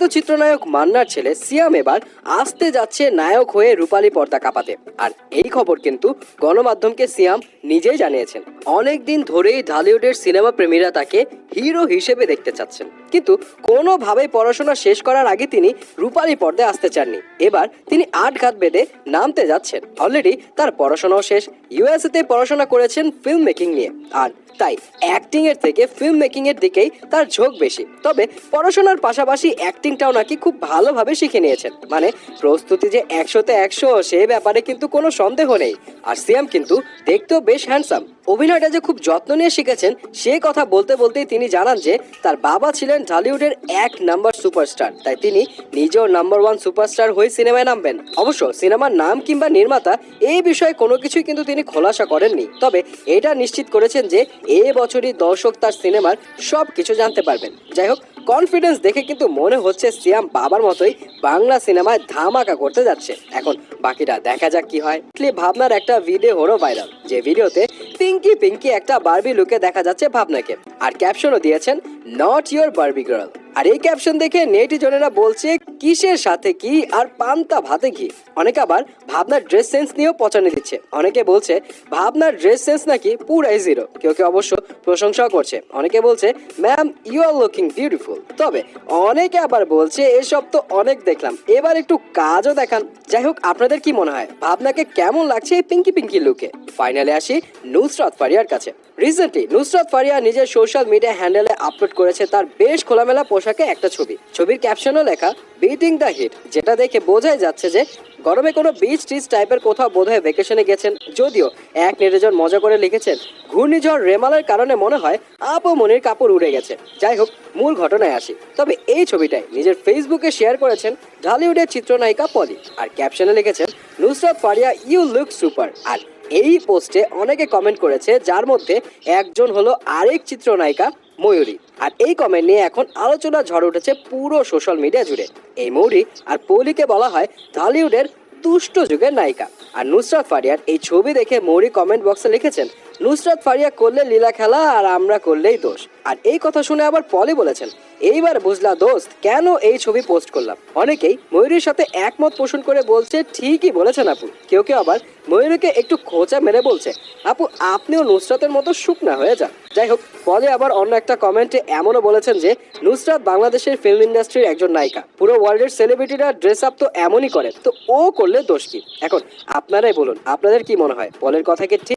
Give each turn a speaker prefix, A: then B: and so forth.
A: প্রয়াত চিত্রনায়ক মান্নার ছেলে সিয়াম এবার আসতে যাচ্ছে নায়ক হয়ে রূপালী পর্দা কাঁপাতে। আর এই খবর কিন্তু গণমাধ্যমকে সিয়াম নিজেই জানিয়েছেন। অনেকদিন ধরেই ঢালিউডের সিনেমা প্রেমীরা তাকে হিরো হিসেবে দেখতে চাচ্ছেন। কিন্তু কোনোভাবেই পড়াশোনা শেষ করার আগে তিনি রূপালী পর্দায় আসতে চাননি। এবার তিনি আট ঘাত বেঁধে নামতে যাচ্ছেন। অলরেডি তার পড়াশোনাও শেষ। ইউএসএতে পড়াশোনা করেছেন ফিল্ম মেকিং নিয়ে। আর তাই অ্যাক্টিং এর থেকে ফিল্ম মেকিং এর দিকেই তার ঝোঁক বেশি। তবে পড়াশোনার পাশাপাশি অ্যাক্টিংটাও নাকি খুব ভালোভাবে শিখে নিয়েছেন। মানে প্রস্তুতি যে একশোতে একশো, সে ব্যাপারে কিন্তু কোনো সন্দেহ নেই। আর সিয়াম কিন্তু দেখতেও বেশ হ্যান্ডসাম অভিনয়টা যে খুব যত্ন নিয়ে শিখেছেন সে কথা বলতে বলতেই তিনি জানান যে, তার বাবা ছিলেন ঢালিউডের এক নাম্বার সুপারস্টার। তাই তিনি নিজেও নাম্বার ওয়ান সুপারস্টার হয়ে সিনেমায় নামবেন। অবশ্য সিনেমার নাম কিংবা নির্মাতা, এই বিষয়ে কোনো কিছুই কিন্তু তিনি খোলাসা করেননি। তবে এটা নিশ্চিত করেছেন যে, এ বছরই দর্শক তার সিনেমার সব কিছু জানতে পারবেন। যাই হোক, কনফিডেন্স দেখে কিন্তু মনে হচ্ছে সিয়াম বাবার মতোই বাংলা সিনেমায় ধামাকা করতে যাচ্ছে। এখন বাকিটা দেখা যাক কি হয়। ভাবনার একটা ভিডিও হলো ভাইরাল যে ভিডিওতে পিঙ্কি পিঙ্কি একটা বার্বি লুকে দেখা যাচ্ছে ভাবনাকে। আর ক্যাপশনও দিয়েছেন নট ইয়োর বার্বি গার্ল আর এই ক্যাপশন দেখে নেটিজনেরা বলছে কিসের সাথে কি আর পান্তা ভাতে ঘি অনেকে আবার ভাবনার ড্রেস সেন্স নিয়েও পচানি দিচ্ছে। অনেকে বলছে, ভাবনার ড্রেস সেন্স নাকি পুরাই জিরো কেউ কেউ অবশ্য প্রশংসাও করছে। অনেকে বলছে ma'am you are looking beautiful তবে অনেকে আবার বলছে, এসব তো অনেক দেখলাম। এবার একটু কাজও দেখান। যাই হোক, আপনাদের কি মনে হয়, ভাবনাকে কেমন লাগছে এই পিঙ্কি পিঙ্কি লুকে ফাইনালে আসি নুসরাত ফারিয়ার কাছে। রিসেন্টলি নুসরাত ফারিয়া নিজের সোশ্যাল মিডিয়া হ্যান্ডেলে আপলোড করেছে তার বেশ খোলামেলা পোশাকে একটা ছবি। ছবির ক্যাপশনও লেখা বিটিং দ্য হিট যেটা দেখে বোঝাই যাচ্ছে যে গরমে কোনো বিচ টিচ টাইপের কোথাও বোধহয় ভেকেশনে গেছেন। যদিও এক নির্জন মজা করে লিখেছেন, ঘূর্ণিঝড় রেমালের কারণে মনে হয় আপ ও মনির কাপড় উড়ে গেছে। যাই হোক, মূল ঘটনায় আসি। তবে এই ছবিটাই নিজের ফেসবুকে শেয়ার করেছেন ঢালিউডের চিত্রনায়িকা পলি, আর ক্যাপশনে লিখেছেন, Nusrat Faria you look super আর এই পোস্টে অনেকে কমেন্ট করেছে, যার মধ্যে একজন হলো আরেক চিত্রনায়িকা ময়ূরী। আর এই কমেন্ট নিয়ে এখন আলোচনা ঝড় উঠেছে পুরো সোশ্যাল মিডিয়া জুড়ে। এই ময়ূরী আর পৌলিকে বলা হয় টলিউডের দুষ্ট যুগের নায়িকা। আর নুসরাত ফারিয়ার এই ছবি দেখে মৌরি কমেন্ট বক্সে লিখেছেন নুসরাত ফারিয়া করলে লীলা খেলা আর আমরা করলেই দোষ। আর এই কথা শুনে আবার পলি বলেছেন, এইবার বুঝলা দোস্ত, কেন এই ছবি পোস্ট করলাম? অনেকেই ময়ূরীর সাথে একমত পোষণ করে বলছে, ঠিকই বলেছেন আপু। কেউ কেউ আবার ময়ূরীকে একটু খোঁচা মেরে বলছে, আপু, আপনিও নুসরাতের মতো শুকনা হয়ে যান। যাই হোক পরে আবার অন্য একটা কমেন্টে এমনও বলেছেন যে, নুসরাত বাংলাদেশের ফিল্ম ইন্ডাস্ট্রির একজন নায়িকা। পুরো ওয়ার্ল্ডের সেলিব্রিটিরা ড্রেস আপ তো এমনই করে, তো ও করলে দোষ কি? এখন আপনারাই বলুন, আপনাদের কি মনে হয়? পলের কথা কি ঠিক?